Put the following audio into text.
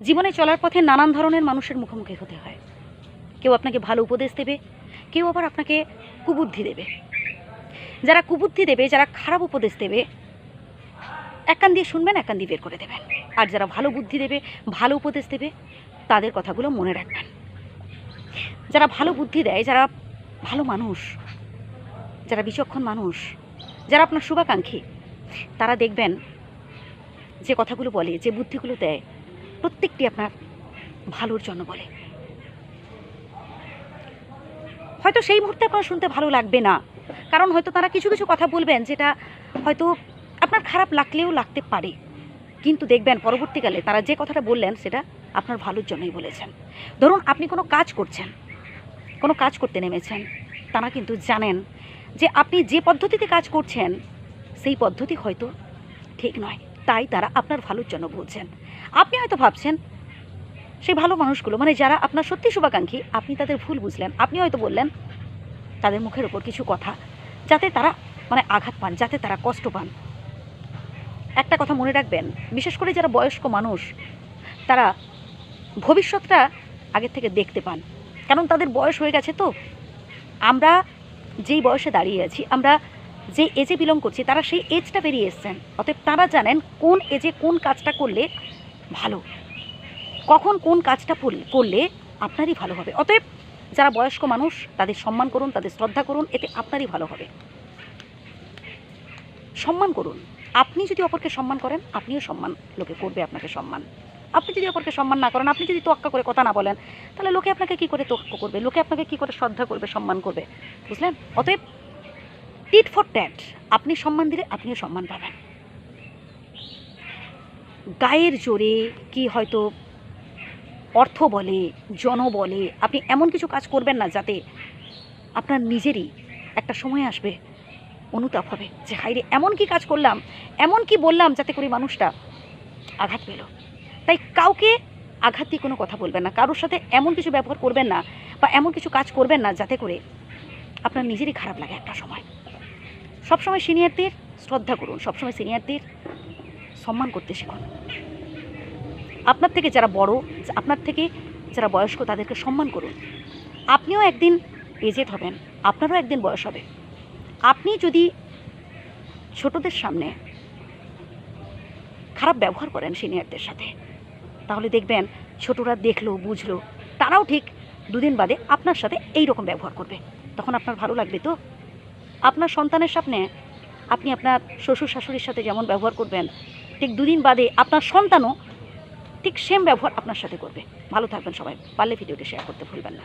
জীবনে চলার পথে নানান ধরনের মানুষের মুখোমুখি হতে হয়। কেউ আপনাকে ভালো উপদেশ দেবে, কেউ আবার আপনাকে কুবুদ্ধি দেবে। যারা কুবুদ্ধি দেবে, যারা খারাপ উপদেশ দেবে, এক দিয়ে শুনবেন, এক দিয়ে বের করে দেবেন। আর যারা ভালো বুদ্ধি দেবে, ভালো উপদেশ দেবে, তাদের কথাগুলো মনে রাখবেন। যারা ভালো বুদ্ধি দেয়, যারা ভালো মানুষ, যারা বিচক্ষণ মানুষ, যারা আপনার শুভাকাঙ্ক্ষী, তারা দেখবেন যে কথাগুলো বলে, যে বুদ্ধিগুলো দেয় প্রত্যেকটি আপনার ভালোর জন্য বলে। হয়তো সেই মুহূর্তে আপনার শুনতে ভালো লাগবে না, কারণ হয়তো তারা কিছু কিছু কথা বলবেন যেটা হয়তো আপনার খারাপ লাগলেও লাগতে পারে। কিন্তু দেখবেন পরবর্তীকালে তারা যে কথাটা বললেন সেটা আপনার ভালোর জন্যই বলেছেন। ধরুন আপনি কোনো কাজ করছেন, কোনো কাজ করতে নেমেছেন, তারা কিন্তু জানেন যে আপনি যে পদ্ধতিতে কাজ করছেন, সেই পদ্ধতি হয়তো ঠিক নয়। তাই তারা আপনার ভালোর জন্য বলছেন। আপনি হয়তো ভাবছেন, সেই ভালো মানুষগুলো মানে যারা আপনার সত্যি শুভাকাঙ্ক্ষী, আপনি তাদের ভুল বুঝলেন, আপনি হয়তো বললেন, তাদের মুখের ওপর কিছু কথা, যাতে তারা মানে আঘাত পান, যাতে তারা কষ্ট পান। একটা কথা মনে রাখবেন, বিশেষ করে যারা বয়স্ক মানুষ, তারা ভবিষ্যৎটা আগের থেকে দেখতে পান। কারণ তাদের বয়স হয়ে গেছে তো। আমরা যেই বয়সে দাঁড়িয়ে আছি, আমরা যে এজে বিলং করছি, তারা সেই এজটা বেরিয়ে এসছেন। অতএব তারা জানেন কোন এজে কোন কাজটা করলে ভালো। কখন কোন কাজটা করলে আপনারই ভালো হবে। অতএব যারা বয়স্ক মানুষ, তাদের সম্মান করুন, তাদের শ্রদ্ধা করুন, এতে আপনারই ভালো হবে। সম্মান করুন। আপনি যদি অপরকে সম্মান করেন, আপনিও সম্মান, লোকে করবে আপনাকে সম্মান। আপনি যদি অপরকে সম্মান না করেন, আপনি যদি তোয়াক্কা করে কথা না বলেন, তাহলে লোকে আপনাকে কি করে তোয়াক্কা করবে? লোকে আপনাকে কি করে শ্রদ্ধা করবে, সম্মান করবে? বুঝলেন? অতএব টিট ফর ট্যাট। আপনি সম্মান দিলে আপনিও সম্মান পাবেন। গায়ের জোরে কি হয়তো অর্থ বলে, জন বলে, আপনি এমন কিছু কাজ করবেন না যাতে আপনার নিজেরই একটা সময় আসবে, অনুতাপ হবে যে হাইরে এমন কি কাজ করলাম, এমন কি বললাম যাতে করে মানুষটা আঘাত পেল। তাই কাউকে আঘাত দিয়ে কোনো কথা বলবেন না, কারোর সাথে এমন কিছু ব্যবহার করবেন না বা এমন কিছু কাজ করবেন না যাতে করে আপনার নিজেরই খারাপ লাগে একটা সময়। সবসময় সিনিয়রদের শ্রদ্ধা করুন, সবসময় সিনিয়রদের সম্মান করতে শিখুন আপনার থেকে যারা বড়, আপনার থেকে যারা বয়স্ক, তাদেরকে সম্মান করুন। আপনিও একদিন এজেড হবেন, আপনারও একদিন বয়স হবে। আপনি যদি ছোটদের সামনে খারাপ ব্যবহার করেন সিনিয়রদের সাথে, তাহলে দেখবেন ছোটরা দেখল, বুঝলো, তারাও ঠিক দুদিন বাদে আপনার সাথে এই রকম ব্যবহার করবে। তখন আপনার ভালো লাগবে তো? আপনার সন্তানের সামনে আপনি আপনার শ্বশুর শাশুড়ির সাথে যেমন ব্যবহার করবেন ঠিক দুদিন বাদে আপনার সন্তানও ঠিক সেম ব্যবহার আপনার সাথে করবে। ভালো থাকবেন সবাই। পারলে ভিডিওটি শেয়ার করতে ভুলবেন না।